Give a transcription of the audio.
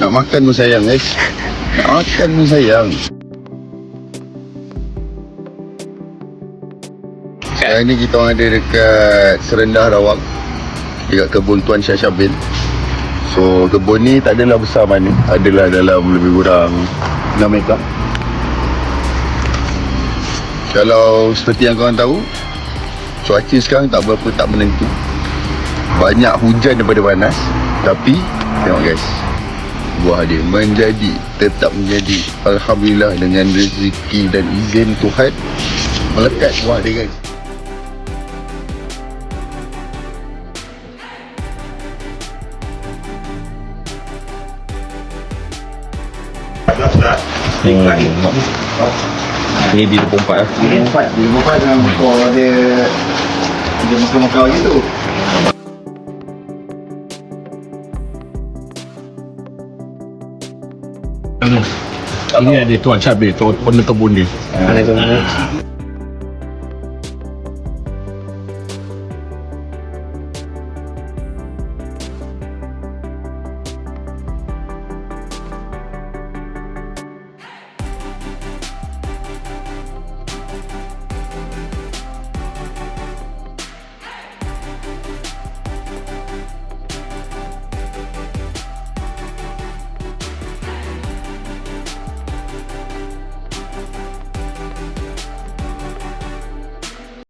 Nak makan pun sayang guys. Nak makan pun sayang. Sekarang ni kita orang ada dekat Serendah Rawak. Dekat kebun Tuan Syah Syabil. So kebun ni tak adalah besar mana. Adalah dalam lebih kurang 6 ekar. Kalau seperti yang korang tahu, cuaca sekarang tak berapa tak menentu. Banyak hujan daripada panas. Tapi, tengok guys. Buah dia menjadi, tetap menjadi. Alhamdulillah dengan rezeki dan izin Tuhan. Melekat buah dia guys. Ni di 24 lah. Ini empat, dia empat dengan mekau dia dia mekau-mekau gitu. อันนี้ไอ้ตัวชาบีตัวคนนึระบุญดิอะไรตรงนี้